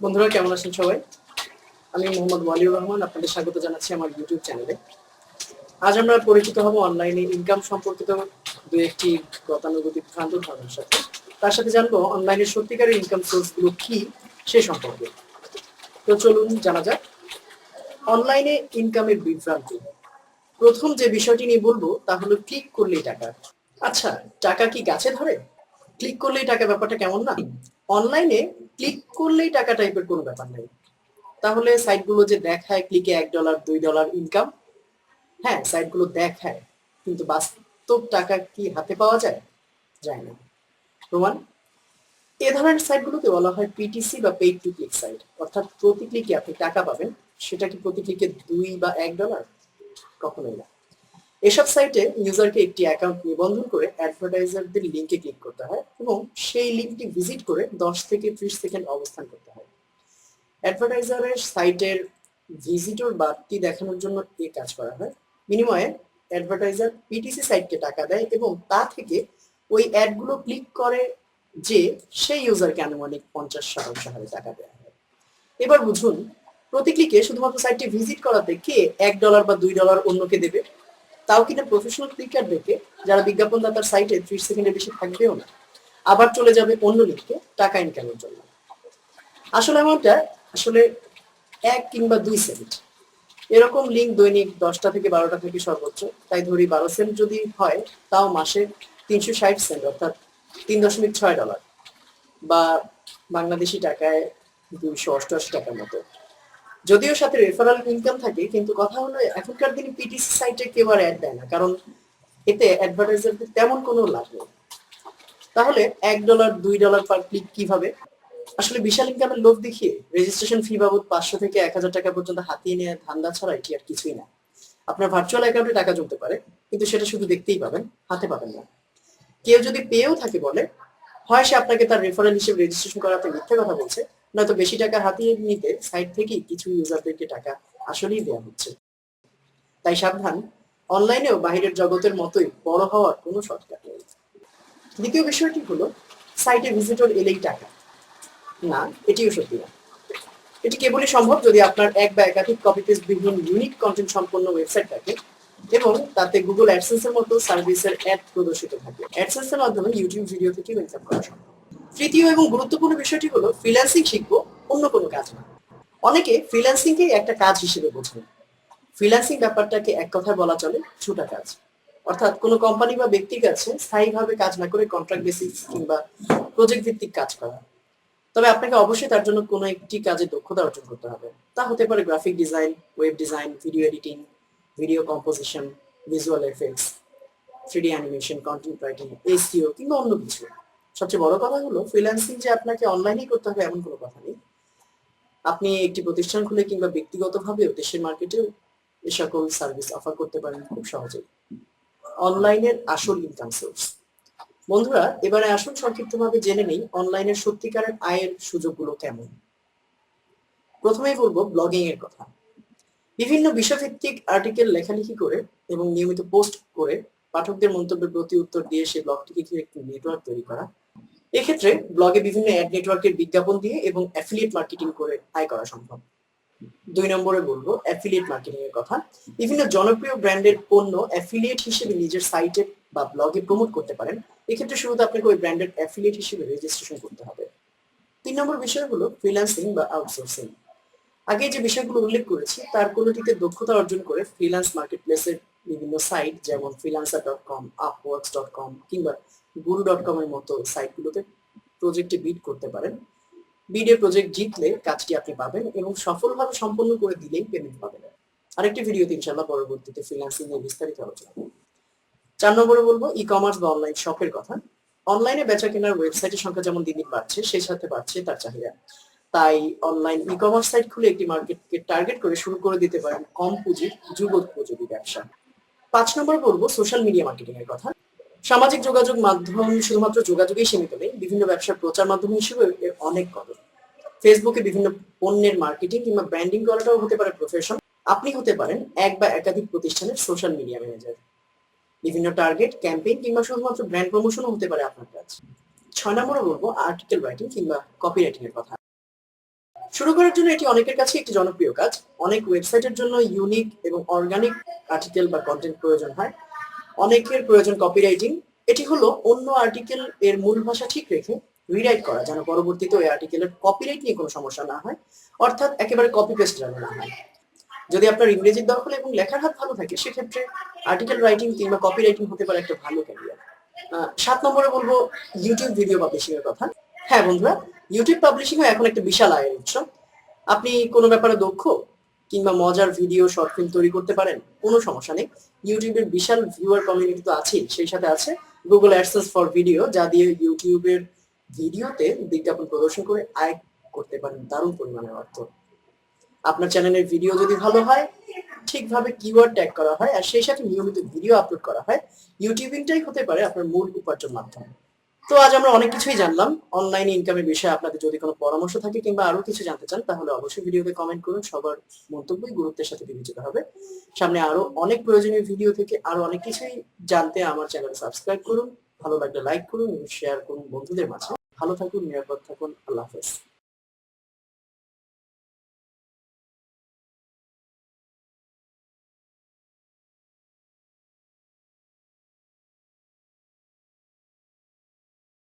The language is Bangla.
বন্ধুরা, কেমন আছেন সবাই? আমি মোহাম্মদ ওয়ালিউর রহমান, আপনাদের স্বাগত জানাচ্ছি আমার ইউটিউব চ্যানেলে আজ আমরা পরিচিত হব অনলাইনে ইনকাম সম্পর্কিত দু একটি গতানুগতিক ভ্রান্ত ধারণার সাথে। তার সাথে জানব অনলাইনে সত্যিকারের ইনকাম সোর্সগুলো কি, সে সম্পর্কে। তো চলুন জানা যাক। অনলাইনে ইনকামের বিভ্রান্তি। প্রথম যে বিষয়টি নিয়ে বলব, তা হলো ক্লিক করলেই টাকা। আচ্ছা টাকা কি গাছে ধরে? ক্লিক করলেই টাকা, ব্যাপারটা কেমন না? অনলাইনে ক্লিক করলেই টাকা টাইপের কোনো ব্যাপার নেই। তাহলে সাইটগুলো যে দেখায় ক্লিকে এক ডলার দুই ডলার ইনকাম হ্যাঁ সাইটগুলো দেখায়, কিন্তু বাস্তব টাকা কি হাতে পাওয়া যায়? যায় না। প্রমাণ এ ধরনের সাইটগুলোকে বলা হয় পিটিসি বা পেইড টু ক্লিক সাইট অর্থাৎ প্রতি ক্লিকে আপনি টাকা পাবেন, সেটা কি প্রতি ক্লিকে দুই বা এক ডলার কখনোই না। এসব সাইটে ইউজারকে একটি অ্যাকাউন্ট নিবন্ধন করে অ্যাডভার্টাইজারদের লিঙ্কে ক্লিক করতে হয় এবং সেই লিঙ্কটি ভিজিট করে দশ থেকে ত্রিশ সেকেন্ড অবস্থান করতে হয়। অ্যাডভার্টাইজারের সাইটের ভিজিটর বাড়তি দেখানোর জন্য এ কাজ করা হয়। বিনিময়ে অ্যাডভার্টাইজার পিটিসি সাইটকে টাকা দেয় এবং তা থেকে ওই অ্যাডগুলো ক্লিক করে যে সেই ইউজারকে আনুমানিক পঞ্চাশ শতাংশ হারে টাকা দেওয়া হয়। এবার বুঝুন, প্রতি ক্লিকে শুধুমাত্র সাইটটি ভিজিট করাতে কে এক ডলার বা দুই ডলার অন্যকে দেবে? তাও কিনা প্রফেশনাল দেখে যারা বিজ্ঞাপন দাতার সাইটে ত্রিশ সেকেন্ডের বেশি থাকবেও না, আবার চলে যাবে অন্য লিঙ্কে টাকা ইনকামের জন্য। আসলে এমনটা আসলে এক কিংবা দুই সেন্ট এরকম লিঙ্ক দৈনিক দশটা থেকে বারোটা থেকে সর্বোচ্চ। তাই ধরি বারো সেন্ট যদি হয়, তাও মাসে তিনশো ষাট সেন্ট অর্থাৎ তিন দশমিক ছয় ডলার বা বাংলাদেশি টাকায় দুইশো অষ্টআশি টাকার মতো। যদিও সাথে রেফারেল ইনকাম থাকে, কিন্তু কথা হলো এখনকার দিনে পিটিসি সাইটে কেউ আর অ্যাড দেয় না, কারণ এতে অ্যাডভার্টাইজারদের তেমন কোনো লাভ নেই। তাহলে এক ডলার দুই ডলার পার ক্লিক কীভাবে? আসলে বিশাল ইনকামের লোভ দেখিয়ে রেজিস্ট্রেশন ফি বাবদ পাঁচশো থেকে এক হাজার টাকা পর্যন্ত হাতিয়ে নেওয়া ধান্দা ছাড়া এটি আর কিছুই না। আপনার ভার্চুয়াল অ্যাকাউন্টে টাকা জমতে পারে, কিন্তু সেটা শুধু দেখতেই পাবেন, হাতে পাবেন না। কেউ যদি পেয়েও থাকে বলে, হয় সে আপনাকে তার রেফারেল হিসেবে রেজিস্ট্রেশন করাতে মিথ্যে কথা বলছে নয়তো বেশি টাকা হাতিয়ে নিতে সাইট থেকেই কিছু ইউজারদেরকে টাকা আসলেই দেওয়া হচ্ছে। তাই সাবধান অনলাইনেও বাহিরের জগতের মতোই বড় হওয়ার কোনো শর্টকাট নেই। দ্বিতীয় বিষয়টি হলো সাইটে ভিজিটর এলেই টাকা। না, এটিও সত্যি না। এটি কেবলই সম্ভব যদি আপনার এক বা একাধিক কপি বিভিন্ন ইউনিক কন্টেন্ট সম্পন্ন ওয়েবসাইট থাকে এবং তাতে গুগল অ্যাডসেন্সের মতো সার্ভিসের অ্যাড প্রদর্শিত থাকে। অ্যাডসেন্সের মাধ্যমে ইউটিউব ভিডিও থেকে ইনকাম করা সম্ভব। তৃতীয় এবং গুরুত্বপূর্ণ বিষয়টি হলো ফ্রিল্যান্সিং শিখব অন্য কোনো কাজ না। অনেকে ফ্রিল্যান্সিংকে একটা কাজ হিসেবে বোঝেন। ফ্রিল্যান্সিং ব্যাপারটাকে এক কথায় বলা চলে ছুটা কাজ। অর্থাৎ কোনো কোম্পানি বা ব্যক্তির কাছে স্থায়ীভাবে কাজ না করে কন্ট্রাক্ট বেসিস কিংবা প্রজেক্ট ভিত্তিক কাজ করা। তবে আপনাকে অবশ্যই তার জন্য কোনো একটি কাজে দক্ষতা অর্জন করতে হবে। তা হতে পারে graphic design web design video editing video composition visual effects three D animation content writing SEO কিংবা অন্য কিছু। সবচেয়ে বড় কথা হলো ফ্রিল্যান্সিং যে আপনাকে অনলাইনেই করতে হবে এমন কোনো কথা নেই। আপনি একটি প্রতিষ্ঠান খুলে কিংবা ব্যক্তিগতভাবেও দেশের মার্কেটেও এ সকল সার্ভিস অফার করতে পারেন খুব সহজেই। অনলাইনের আসল ইনকাম সোর্স বন্ধুরা, এবারে আসুন সংক্ষিপ্তভাবে জেনে নেই অনলাইনের সত্যিকারের আয়ের সুযোগগুলো কেমন। প্রথমেই বলব ব্লগিং এর কথা। বিভিন্ন বিষয়ভিত্তিক আর্টিকেল লেখালেখি করে এবং নিয়মিত পোস্ট করে পাঠকদের মন্তব্যের প্রতি উত্তর দিয়ে সেই ব্লগটিকে একটি নেটওয়ার্ক তৈরি করা। এক্ষেত্রে ব্লগে বিভিন্ন অ্যাড নেটওয়ার্কের বিজ্ঞাপন দিয়ে এবং অ্যাফিলিয়েট মার্কেটিং করে আয় করা সম্ভব। দুই নম্বরে বলব অ্যাফিলিয়েট মার্কেটিং এর কথা। বিভিন্ন জনপ্রিয় ব্র্যান্ডের পণ্য অ্যাফিলিয়েট হিসেবে নিজের সাইটে বা ব্লগে প্রমোট করতে পারেন। এক্ষেত্রে শুরুতে আপনাকে ওই ব্র্যান্ডের অ্যাফিলিয়েট হিসেবে রেজিস্ট্রেশন করতে হবে। তিন নম্বর বিষয় হলো ফ্রিল্যান্সিং বা আউটসোর্সিং আগে যে বিষয়গুলো উল্লেখ করেছি, তার কোনোটিতে দক্ষতা অর্জন করে ফ্রিল্যান্স মার্কেট প্লেসের বিভিন্ন সাইট যেমন Freelancer dot com Upworks dot com কিংবা গুরু ডট কম এর মতো সাইটগুলোতে প্রজেক্টে বিড করতে পারেন। বিডে প্রজেক্ট জিতলে কাজটি আপনি পাবেন এবং সফলভাবে সম্পন্ন করে দিলেই পেমেন্ট পাবেন। আরেকটি ভিডিওতে ইনশাল্লাহ পরবর্তীতে ফ্রিল্যান্সিং নিয়ে বিস্তারিত আলোচনা করব। চার নম্বরে বলব ই কমার্স বা অনলাইন শপের কথা। অনলাইনে বেচা কেনার ওয়েবসাইটের সংখ্যা যেমন দিন দিন বাড়ছে, সেই সাথে বাড়ছে তার চাহিদা। তাই অনলাইন ই কমার্স সাইট খুলে একটি মার্কেটকে টার্গেট করে শুরু করে দিতে পারেন কম পুঁজির যুব উপযোগী ব্যবসা। পাঁচ নম্বর বলব সোশ্যাল মিডিয়া মার্কেটিং এর কথা। সামাজিক যোগাযোগ মাধ্যম শুধুমাত্র যোগাযোগেই সীমিত নেই, বিভিন্ন ব্যবসার প্রচার মাধ্যম হিসেবে এর অনেক কদর। ফেসবুকে বিভিন্ন পণ্যের মার্কেটিং কিংবা ব্র্যান্ডিং করাটাও হতে পারে প্রফেশন আপনি হতে পারেন এক বা একাধিক প্রতিষ্ঠানের সোশ্যাল মিডিয়া ম্যানেজার বিভিন্ন টার্গেট ক্যাম্পেইন কিংবা শুধুমাত্র ব্র্যান্ড প্রমোশনও হতে পারে আপনার কাজ। ছয় নম্বরে বলব আর্টিকেল রাইটিং কিংবা কপি রাইটিং এর কথা। শুরু করার জন্য এটি অনেকের কাছে একটি জনপ্রিয় কাজ। অনেক ওয়েবসাইটের জন্য ইউনিক এবং অর্গানিক আর্টিকেল বা কন্টেন্ট প্রয়োজন হয়। অনেকের প্রয়োজন কপিরাইটিং এটি হলো অন্য আর্টিকেল এর মূল ভাষা ঠিক রেখে রিরাইট করা, যেন পরবর্তীতে ওই আর্টিকেলের কপিরাইট নিয়ে কোনো সমস্যা না হয়, অর্থাৎ একেবারে কপি পেস্ট যেন না হয়। যদি আপনার ইংরেজির দখল এবং লেখার হাত ভালো থাকে, সেক্ষেত্রে আর্টিকেল রাইটিং কিংবা কপি রাইটিং হতে পারে একটা ভালো ক্যারিয়ার সাত নম্বরে বলব ইউটিউব ভিডিও পাবলিশিং এর কথা। হ্যাঁ বন্ধুরা ইউটিউব পাবলিশিং এখন একটা বিশাল আয়ের উৎস। আপনি কোনো ব্যাপারে দক্ষ? কিংবা মজার ভিডিও শর্ট ফিল্ম তৈরি করতে পারেন, কোনো সমস্যা নেই। ইউটিউবের বিশাল ভিউয়ার কমিউনিটি তো আছেই, সেই সাথে আছে গুগল অ্যাডসেন্স ফর ভিডিও যা দিয়ে ইউটিউবের ভিডিওতে বিজ্ঞাপন প্রদর্শন করে আয় করতে পারেন, দারুণ পরিমাণের অর্থ। আপনার চ্যানেলের ভিডিও যদি ভালো হয়, ঠিকভাবে কিওয়ার্ড ট্যাগ করা হয়, আর সেই সাথে নিয়মিত ভিডিও আপলোড করা হয় ইউটিউবিংটাই হতে পারে আপনার মূল উপার্জন মাধ্যম। তো আজ আমরা অনেক কিছুই জানলাম। অনলাইন ইনকামের বিষয়ে আপনাদের যদি কোনো পরামর্শ থাকে কিংবা আরও কিছু জানতে চান, তাহলে অবশ্যই ভিডিওতে কমেন্ট করুন। সবার মন্তব্যই গুরুত্বের সাথে বিবেচিত হবে। সামনে আরও অনেক প্রয়োজনীয় ভিডিও থেকে আরও অনেক কিছুই জানতে আমার চ্যানেল সাবস্ক্রাইব করুন, ভালো লাগলে লাইক করুন শেয়ার করুন বন্ধুদের মাঝে। ভালো থাকুন, নিরাপদ থাকুন, আল্লাহ হাফেজ।